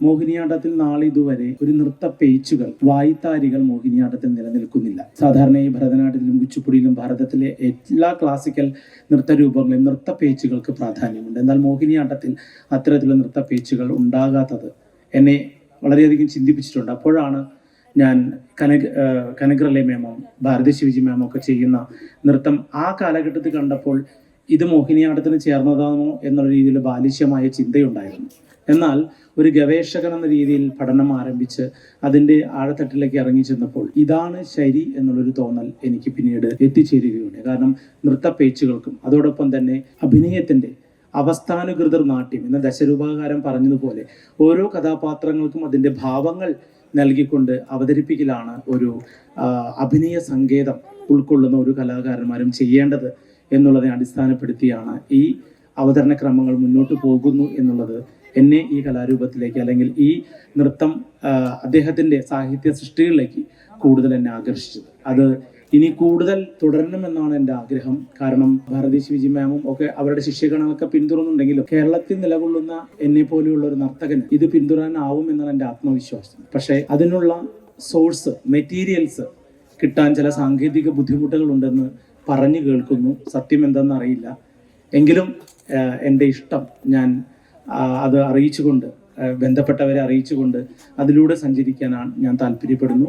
മോഹിനിയാട്ടത്തിൽ നാളിതുവരെ ഒരു നൃത്ത പേച്ചുകൾ വായിത്താരികൾ മോഹിനിയാട്ടത്തിൽ നിലനിൽക്കുന്നില്ല. സാധാരണയായി ഭരതനാട്യത്തിലും കുച്ചിപ്പുടിയിലും ഭാരതത്തിലെ എല്ലാ ക്ലാസിക്കൽ നൃത്തരൂപങ്ങളിലും നൃത്ത പേച്ചുകൾക്ക് പ്രാധാന്യമുണ്ട്. എന്നാൽ മോഹിനിയാട്ടത്തിൽ അത്തരത്തിലുള്ള നൃത്ത പേച്ചുകൾ ഉണ്ടാകാത്തത് എന്നെ വളരെയധികം ചിന്തിപ്പിച്ചിട്ടുണ്ട്. അപ്പോഴാണ് ഞാൻ കനക കനഗ്രലെ മേമം ഭാരതി ശിവജി മേമോ ഒക്കെ ചെയ്യുന്ന നൃത്തം ആ കാലഘട്ടത്തിൽ കണ്ടപ്പോൾ ഇത് മോഹിനിയാട്ടത്തിന് ചേർന്നതാണോ എന്നുള്ള രീതിയിൽ ബാലിശ്യമായ ചിന്തയുണ്ടായിരുന്നു. എന്നാൽ ഒരു ഗവേഷകൻ എന്ന രീതിയിൽ പഠനം ആരംഭിച്ച് അതിന്റെ ആഴത്തട്ടിലേക്ക് ഇറങ്ങി ചെന്നപ്പോൾ ഇതാണ് ശരി എന്നുള്ളൊരു തോന്നൽ എനിക്ക് പിന്നീട് എത്തിച്ചേരുകയുണ്ട് കാരണം നൃത്ത പേച്ചുകൾക്കും അതോടൊപ്പം തന്നെ അഭിനയത്തിന്റെ അവസ്ഥാനുകൃതർ നാട്യം എന്ന ദശരൂപാകാരം പറഞ്ഞതുപോലെ ഓരോ കഥാപാത്രങ്ങൾക്കും അതിന്റെ ഭാവങ്ങൾ നൽകിക്കൊണ്ട് അവതരിപ്പിക്കലാണ് ഒരു അഭിനയ സങ്കേതം ഉൾക്കൊള്ളുന്ന ഒരു കലാകാരന്മാരും ചെയ്യേണ്ടത് എന്നുള്ളതിനെ അടിസ്ഥാനപ്പെടുത്തിയാണ് ഈ അവതരണ ക്രമങ്ങൾ മുന്നോട്ട് പോകുന്നു എന്നുള്ളത് എന്നെ ഈ കലാരൂപത്തിലേക്ക് അല്ലെങ്കിൽ ഈ നൃത്തം അദ്ദേഹത്തിന്റെ സാഹിത്യ സൃഷ്ടികളിലേക്ക് കൂടുതൽ എന്നെ ആകർഷിച്ചത്. അത് ഇനി കൂടുതൽ തുടരണമെന്നാണ് എന്റെ ആഗ്രഹം. കാരണം ഭാരതി ശിവജി മാമും ഒക്കെ അവരുടെ ശിഷ്യഗണങ്ങളൊക്കെ പിന്തുടർന്നുണ്ടെങ്കിലും കേരളത്തിൽ നിലകൊള്ളുന്ന എന്നെ പോലെയുള്ള ഒരു നർത്തകന് ഇത് പിന്തുടരാനാവും എന്നാണ് എന്റെ ആത്മവിശ്വാസം. പക്ഷേ അതിനുള്ള സോഴ്സ് മെറ്റീരിയൽസ് കിട്ടാൻ ചില സാങ്കേതിക ബുദ്ധിമുട്ടുകളുണ്ടെന്ന് പറഞ്ഞു കേൾക്കുന്നു. സത്യം എന്തെന്നറിയില്ല എങ്കിലും ആഹ്, എന്റെ ഇഷ്ടം ഞാൻ അത് അറിയിച്ചുകൊണ്ട് ബന്ധപ്പെട്ടവരെ അറിയിച്ചുകൊണ്ട് അതിലൂടെ സഞ്ചരിക്കാനാണ് ഞാൻ താല്പര്യപ്പെടുന്നു.